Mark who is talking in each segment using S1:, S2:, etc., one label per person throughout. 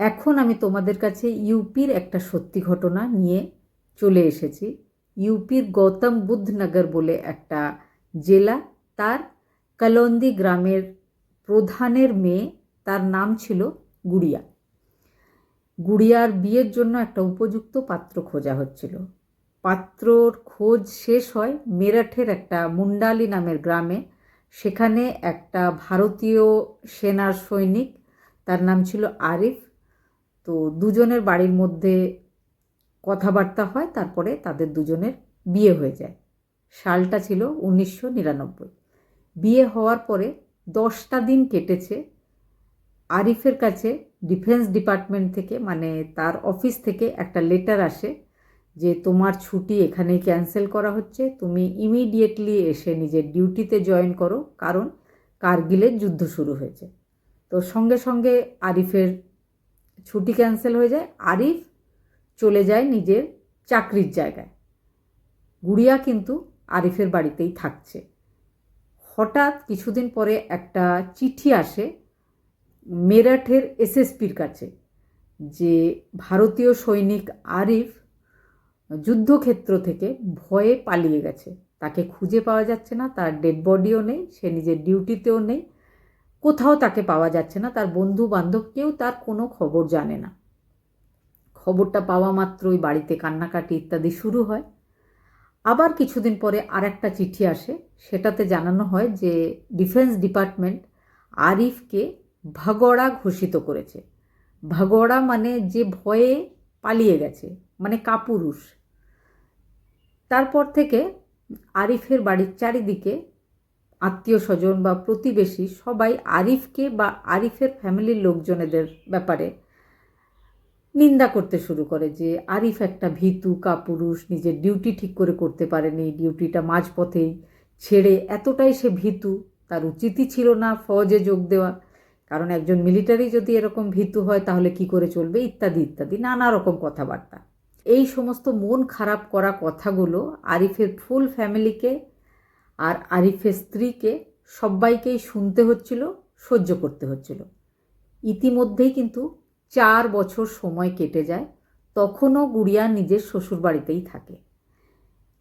S1: এখন আমি তোমাদের কাছে ইউপির একটা সত্যি ঘটনা নিয়ে চলে এসেছি। ইউপির গৌতম বুদ্ধনগর বলে একটা জেলা, তার কলন্দি গ্রামের প্রধানের মেয়ে, তার নাম ছিল গুড়িয়া। গুড়িয়ার বিয়ের জন্য একটা উপযুক্ত পাত্র খোঁজা হচ্ছিল। পাত্রর খোঁজ শেষ হয় মেরাঠের একটা মুন্ডালি নামের গ্রামে। সেখানে একটা ভারতীয় সেনার সৈনিক, তার নাম ছিল আরিফ তো দুজনের বাড়ির মধ্যে কথাবার্তা হয়, তারপরে তাদের দুজনের বিয়ে হয়ে যায়। সালটা ছিল উনিশশো নিরানব্বই। বিয়ে হওয়ার পরে দশটা দিন কেটেছে। আরিফের কাছে ডিফেন্স ডিপার্টমেন্ট থেকে মানে তার অফিস থেকে একটা লেটার আসে যে, তোমার ছুটি এখানেই ক্যান্সেল করা হচ্ছে। তুমি ইমিডিয়েটলি এসে নিজের ডিউটিতে জয়েন করো, কারণ কার্গিলের যুদ্ধ শুরু হয়েছে। তো সঙ্গে সঙ্গে আরিফের ছুটি ক্যান্সেল হয়ে যায়, আরিফ চলে যায় নিজের চাকরির জায়গায়। গুড়িয়া কিন্তু আরিফের বাড়িতেই থাকছে। হঠাৎ কিছুদিন পরে একটা চিঠি আসে মেরাঠের এসএসপির কাছে যে ভারতীয় সৈনিক আরিফ যুদ্ধক্ষেত্র থেকে ভয়ে পালিয়ে গেছে। তাকে খুঁজে পাওয়া যাচ্ছে না, তার ডেড বডিও নেই, সে নিজের ডিউটিতেও নেই কোথাও তাকে পাওয়া যাচ্ছে না, তার বন্ধু বান্ধব কেউ তার কোনো খবর জানে না। খবরটা পাওয়া মাত্রই বাড়িতে কান্নাকাটি ইত্যাদি শুরু হয়। আবার কিছুদিন পরে আর একটা চিঠি আসে, সেটাতে জানানো হয় যে ডিফেন্স ডিপার্টমেন্ট আরিফকে ভাগড়া ঘোষিত করেছে। ভাগড়া মানে যে ভয়ে পালিয়ে গেছে মানে কাপুরুষ। তারপর থেকে আরিফের বাড়ির চারিদিকে আত্মীয় স্বজন বা প্রতিবেশী সবাই আরিফকে বা আরিফের ফ্যামিলির লোকজনেদের ব্যাপারে নিন্দা করতে শুরু করে যে আরিফ একটা ভীতু, কাপুরুষ, নিজের ডিউটি ঠিক করে করতে পারেনি ডিউটিটা মাঝপথেই ছেড়ে এতটাই সে ভীতু, তার উচিতই ছিল না ফৌজে যোগ দেওয়া। কারণ একজন মিলিটারি যদি এরকম ভীতু হয়, তাহলে কি করে চলবে? ইত্যাদি ইত্যাদি, নানা রকম কথাবার্তা। এই সমস্ত মন খারাপ করা কথাগুলো আরিফের ফুল ফ্যামিলিকে আর আরিফের স্ত্রীকে সবাইকেই শুনতে হচ্ছিল, সহ্য করতে হচ্ছিল। ইতিমধ্যেই কিন্তু চার বছর সময় কেটে যায়, তখনও গুড়িয়া নিজের শ্বশুর বাড়িতেই থাকে।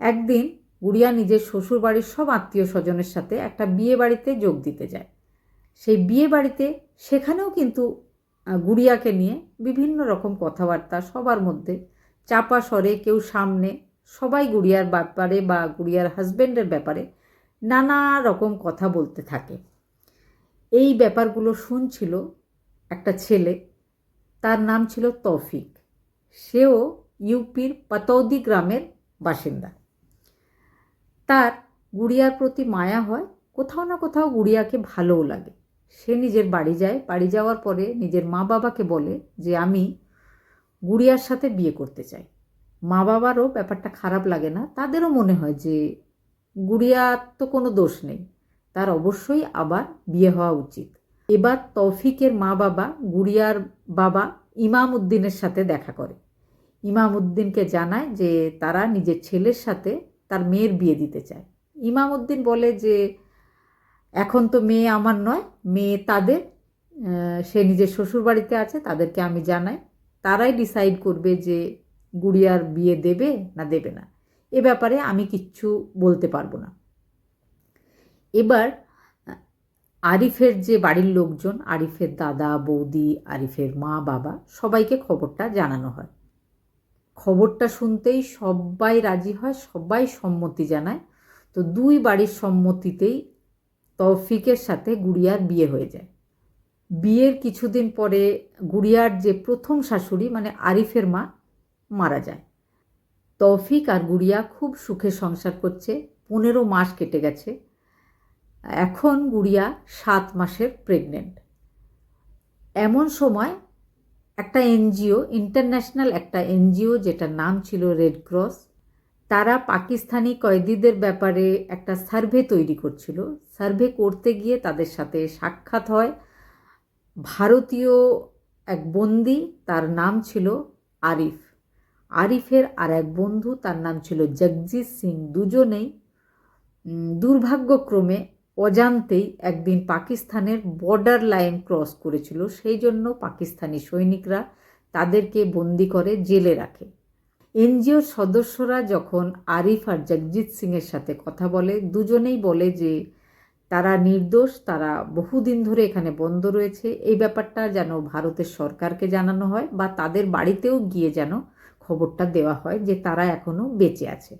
S1: একদিন গুড়িয়া নিজের শ্বশুর বাড়ির সব আত্মীয় স্বজনের সাথে একটা বিয়ে বাড়িতে যোগ দিতে যায়। সেই বিয়ে বাড়িতে সেখানেও কিন্তু গুড়িয়াকে নিয়ে বিভিন্ন রকম কথাবার্তা সবার মধ্যে, চাপা স্বরে, কেউ সামনে, সবাই গুড়িয়ার ব্যাপারে বা গুড়িয়ার হাজব্যান্ডের ব্যাপারে নানা রকম কথা বলতে থাকে। এই ব্যাপারগুলো শুনছিল একটা ছেলে, তার নাম ছিল তৌফিক। সেও ইউপির পাতৌদি গ্রামের বাসিন্দা। তার গুড়িয়ার প্রতি মায়া হয়, কোথাও না কোথাও গুড়িয়াকে ভালোও লাগে। সে নিজের বাড়ি যায়, বাড়ি যাওয়ার পরে নিজের মা বাবাকে বলে যে, আমি গুড়িয়ার সাথে বিয়ে করতে চাই। মা বাবারও ব্যাপারটা খারাপ লাগে না, তাদেরও মনে হয় যে গুড়িয়ার তো কোনো দোষ নেই। তার অবশ্যই আবার বিয়ে হওয়া উচিত। এবার তৌফিকের মা বাবা গুড়িয়ার বাবা ইমাম উদ্দিনের সাথে দেখা করে। ইমাম উদ্দিনকে জানায় যে তারা নিজের ছেলের সাথে তার মেয়ের বিয়ে দিতে চায়। ইমাম উদ্দিন বলে যে, এখন তো মেয়ে আমার নয়, মেয়ে তাদের সে নিজের শ্বশুর বাড়িতে আছে, তাদেরকে আমি জানাই। তারাই ডিসাইড করবে যে গুড়িয়ার বিয়ে দেবে না দেবে না। এ ব্যাপারে আমি কিচ্ছু বলতে পারব না। এবার, আরিফের যে বাড়ির লোকজন, আরিফের দাদা, বৌদি, আরিফের মা, বাবা, সবাইকে খবরটা জানানো হয়। খবরটা শুনতেই সবাই রাজি হয়, সবাই সম্মতি জানায়। তো দুই বাড়ির সম্মতিতেই তৌফিকের সাথে গুড়িয়ার বিয়ে হয়ে যায়। বিয়ের কিছুদিন পরে গুড়িয়ার যে প্রথম শাশুড়ি মানে আরিফের মা, মারা যায়। তৌফিক আর গুড়িয়া খুব সুখে সংসার করছে। পনেরো মাস কেটে গেছে। এখন গুড়িয়া সাত মাসের প্রেগনেন্ট এমন সময় একটা এনজিও ইন্টারন্যাশনাল একটা এনজিও যেটার নাম ছিল রেড ক্রস তারা পাকিস্তানি কয়েদিদের ব্যাপারে একটা সার্ভে তৈরি করছিল। সার্ভে করতে গিয়ে তাদের সাথে সাক্ষাৎ হয় ভারতীয় এক বন্দি, তার নাম ছিল আরিফ। আরিফের আর এক বন্ধু, তার নাম ছিল জগজিৎ সিং। দুজনেই দুর্ভাগ্যক্রমে অজান্তেই একদিন পাকিস্তানের বর্ডার লাইন ক্রস করেছিল। সেই জন্য পাকিস্তানি সৈনিকরা তাদেরকে বন্দি করে জেলে রাখে। এনজিওর সদস্যরা যখন আরিফ আর জগজিৎ সিংয়ের সাথে কথা বলে, দুজনেই বলে যে, তারা নির্দোষ, তারা বহুদিন ধরে এখানে বন্ধ রয়েছে। এই ব্যাপারটা যেন ভারতের সরকারকে জানানো হয় বা তাদের বাড়িতেও গিয়ে যেন খবরটা দেওয়া হয় যে তারা এখনও বেঁচে আছে।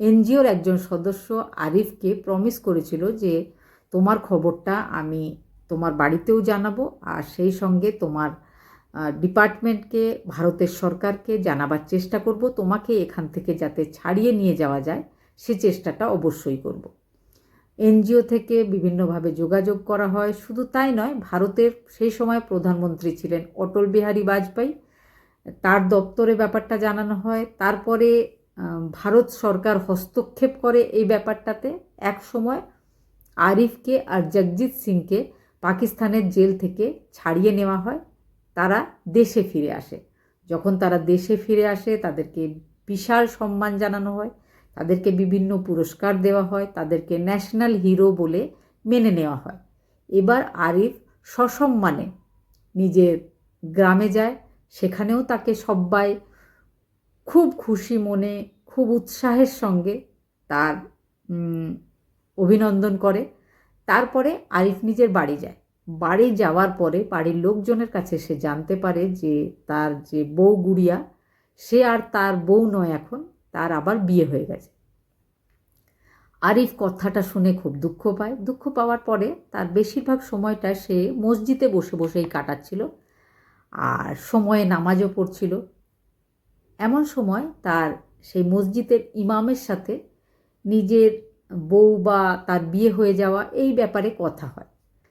S1: এনজিওর একজন সদস্য আরিফকে প্রমিস করেছিল যে তোমার খবরটা আমি তোমার বাড়িতেও জানাব আর সেই সঙ্গে তোমার ডিপার্টমেন্টকে, ভারতের সরকারকে জানাবার চেষ্টা করব। তোমাকে এখান থেকে যাতে ছাড়িয়ে নিয়ে যাওয়া যায়, সে চেষ্টাটা অবশ্যই করব। এনজিও থেকে বিভিন্নভাবে যোগাযোগ করা হয়। শুধু তাই নয়, ভারতের সেই সময় প্রধানমন্ত্রী ছিলেন অটল বিহারী বাজপেয়ী। তার দপ্তরে ব্যাপারটা জানানো হয়। তারপরে ভারত সরকার হস্তক্ষেপ করে এই ব্যাপারটাতে। এক সময় আরিফকে আর জগজিৎ সিংকে পাকিস্তানের জেল থেকে ছাড়িয়ে নেওয়া হয়। তারা দেশে ফিরে আসে। যখন তারা দেশে ফিরে আসে, তাদেরকে বিশাল সম্মান জানানো হয়। তাদেরকে বিভিন্ন পুরস্কার দেওয়া হয়। তাদেরকে ন্যাশনাল হিরো বলে মেনে নেওয়া হয়। এবার আরিফ সসম্মানে নিজের গ্রামে যায়। সেখানেও তাকে সবাই খুব খুশি মনে, খুব উৎসাহের সঙ্গে তার অভিনন্দন করে। তারপরে আরিফ নিজের বাড়ি যায়। বাড়ি যাওয়ার পরে বাড়ির লোকজনের কাছে সে জানতে পারে যে তার যে বউ গুড়িয়া, সে আর তার বউ নয় এখন, তার আবার বিয়ে হয়ে গেছে। আরিফ কথাটা শুনে খুব দুঃখ পায়। দুঃখ পাওয়ার পরে তার বেশিরভাগ সময়টা সে মসজিদে বসে বসেই কাটাচ্ছিল। আর সময়ে নামাজও পড়ছিল। এমন সময় তার সেই মসজিদের ইমামের সাথে নিজের বউ বা তার বিয়ে হয়ে যাওয়া এই ব্যাপারে কথা হয়।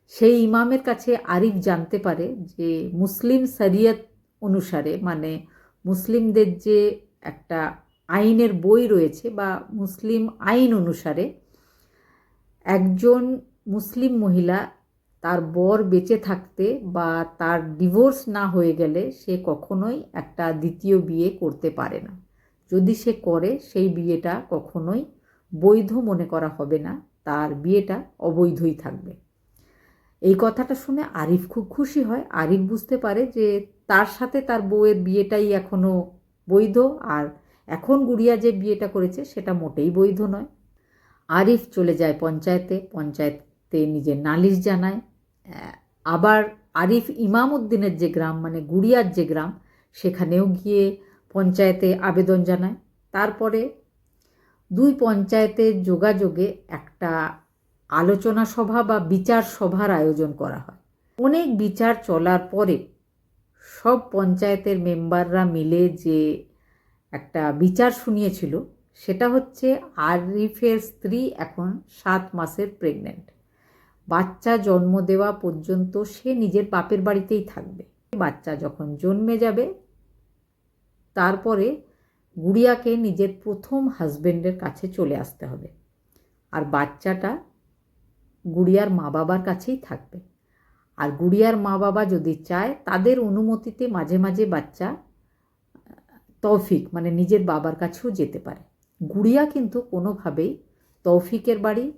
S1: সেই ইমামের কাছে আরিফ জানতে পারে যে মুসলিম শরিয়ত অনুসারে মানে মুসলিমদের যে একটা আইনের বই রয়েছে বা মুসলিম আইন অনুসারে একজন মুসলিম মহিলা তার বর বেঁচে থাকতে বা তার ডিভোর্স না হয়ে গেলে সে কখনোই একটা দ্বিতীয় বিয়ে করতে পারে না। যদি সে করে, সেই বিয়েটা কখনোই বৈধ মনে করা হবে না, তার বিয়েটা অবৈধই থাকবে। এই কথাটা শুনে আরিফ খুব খুশি হয়। আরিফ বুঝতে পারে যে তার সাথে তার বউয়ের বিয়েটাই এখনও বৈধ আর এখন গুড়িয়া যে বিয়েটা করেছে সেটা মোটেই বৈধ নয়। আরিফ চলে যায় পঞ্চায়েতে। পঞ্চায়েতে নিজের নালিশ জানায়। আবার আরিফ ইমাম উদ্দিনের যে গ্রাম মানে গুড়িয়ার যে গ্রাম, সেখানেও গিয়ে পঞ্চায়েতে আবেদন জানায়। তারপরে দুই পঞ্চায়েতের যোগাযোগে একটা আলোচনা সভা বা বিচার সভার আয়োজন করা হয়। অনেক বিচার চলার পরে সব পঞ্চায়েতের মেম্বাররা মিলে যে একটা বিচার শুনিয়েছিল, সেটা হচ্ছে আরিফের স্ত্রী এখন সাত মাসের প্রেগনেন্ট বাচ্চা জন্ম দেওয়া পর্যন্ত সে নিজের বাপের বাড়িতেই থাকবে। বাচ্চা যখন জন্মে যাবে, তারপরে গুড়িয়াকে নিজের প্রথম হাজব্যান্ডের কাছে চলে আসতে হবে। আর বাচ্চাটা গুড়িয়ার মা বাবার কাছেই থাকবে। আর গুড়িয়ার মা বাবা যদি চায়, তাদের অনুমতিতে মাঝে মাঝে বাচ্চা তৌফিক মানে নিজের বাবার কাছেও যেতে পারে। গুড়িয়া কিন্তু কোনোভাবেই তৌফিকের বাড়ি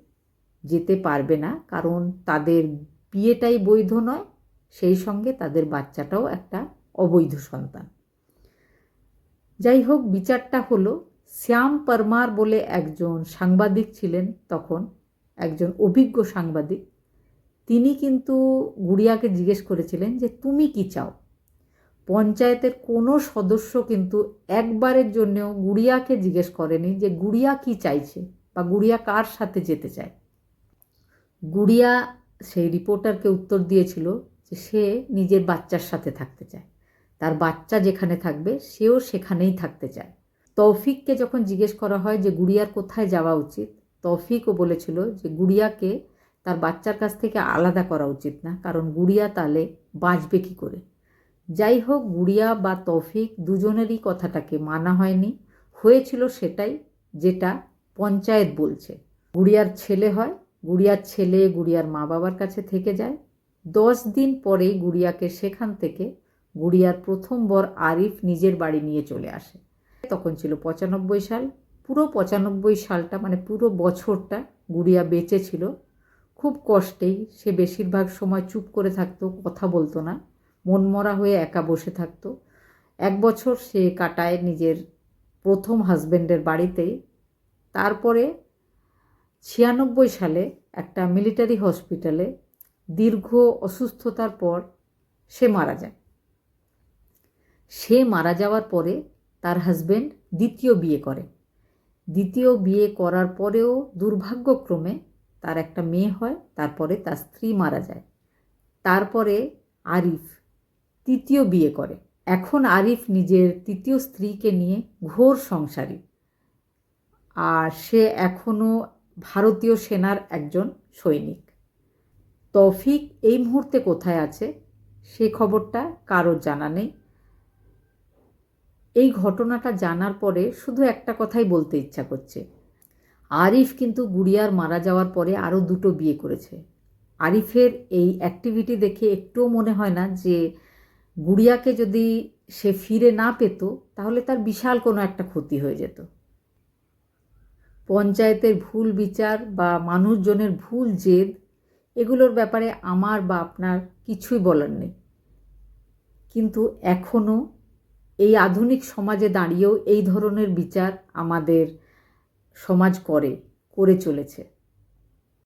S1: যেতে পারবে না, কারণ তাদের বিয়েটাই বৈধ নয়, সেই সঙ্গে তাদের বাচ্চাটাও একটা অবৈধ সন্তান। যাই হোক, বিচারটা হলো শ্যাম পরমার বলে একজন সাংবাদিক ছিলেন তখন, একজন অভিজ্ঞ সাংবাদিক। তিনি কিন্তু গুড়িয়াকে জিজ্ঞেস করেছিলেন যে, তুমি কি চাও? পঞ্চায়েতের কোনো সদস্য কিন্তু একবারের জন্যেও গুড়িয়াকে জিজ্ঞেস করেনি যে, গুড়িয়া কি চাইছে বা গুড়িয়া কার সাথে যেতে চায়? গুড়িয়া সেই রিপোর্টারকে উত্তর দিয়েছিল যে সে নিজের বাচ্চার সাথে থাকতে চায়। তার বাচ্চা যেখানে থাকবে, সেও সেখানেই থাকতে চায়। তৌফিককে যখন জিজ্ঞেস করা হয় যে গুড়িয়ার কোথায় যাওয়া উচিত, তৌফিকও বলেছিল যে গুড়িয়াকে তার বাচ্চার কাছ থেকে আলাদা করা উচিত না, কারণ গুড়িয়া তালে বাঁচবে কী করে? যাই হোক, গুড়িয়া বা তৌফিক দুজনেরই কথাটাকে মানা হয়নি। হয়েছিল সেটাই যেটা পঞ্চায়েত বলছে। গুড়িয়ার ছেলে হয় গুড়িয়ার ছেলে গুড়িয়ার মা বাবার কাছে থেকে যায়। দশ দিন পরেই গুড়িয়াকে সেখান থেকে গুড়িয়ার প্রথম বর আরিফ নিজের বাড়ি নিয়ে চলে আসে। তখন ছিল পঁচানব্বই সাল। পুরো পঁচানব্বই সালটা মানে পুরো বছরটা গুড়িয়া বেঁচে ছিল। খুব কষ্টেই সে বেশিরভাগ সময় চুপ করে থাকতো, কথা বলতো না, মনমরা হয়ে একা বসে থাকতো। এক বছর সে কাটায় নিজের প্রথম হাজবেন্ডের বাড়িতেই। তারপরে ছিয়ানব্বই সালে একটা মিলিটারি হসপিটালে দীর্ঘ অসুস্থতার পর সে মারা যায়। সে মারা যাওয়ার পরে তার হাজব্যান্ড দ্বিতীয় বিয়ে করে। দ্বিতীয় বিয়ে করার পরেও দুর্ভাগ্যক্রমে তার একটা মেয়ে হয়, তারপরে তার স্ত্রী মারা যায়। তারপরে আরিফ তৃতীয় বিয়ে করে। এখন আরিফ নিজের তৃতীয় স্ত্রীকে নিয়ে ঘোর সংসারী। আর সে এখনও ভারতীয় সেনার একজন সৈনিক। তৌফিক, এই মুহূর্তে কোথায় আছে? সে খবরটা কারোর জানা নেই। এই ঘটনাটা জানার পরে শুধু একটা কথাই বলতে ইচ্ছা করছে। আরিফ কিন্তু গুড়িয়ার মারা যাওয়ার পরে আরও দুটো বিয়ে করেছে। আরিফের এই অ্যাক্টিভিটি দেখে একটুও মনে হয় না যে গুড়িয়াকে যদি সে ফিরে না পেত, তাহলে তার বিশাল কোনো একটা ক্ষতি হয়ে যেত। পঞ্চায়েতের ভুল বিচার বা মানুষজনের ভুল জেদ, এগুলোর ব্যাপারে আমার বা আপনার কিছুই বলার নেই। কিন্তু এখনও এই আধুনিক সমাজে দাঁড়িয়েও এই ধরনের বিচার আমাদের সমাজ করে করে চলেছে।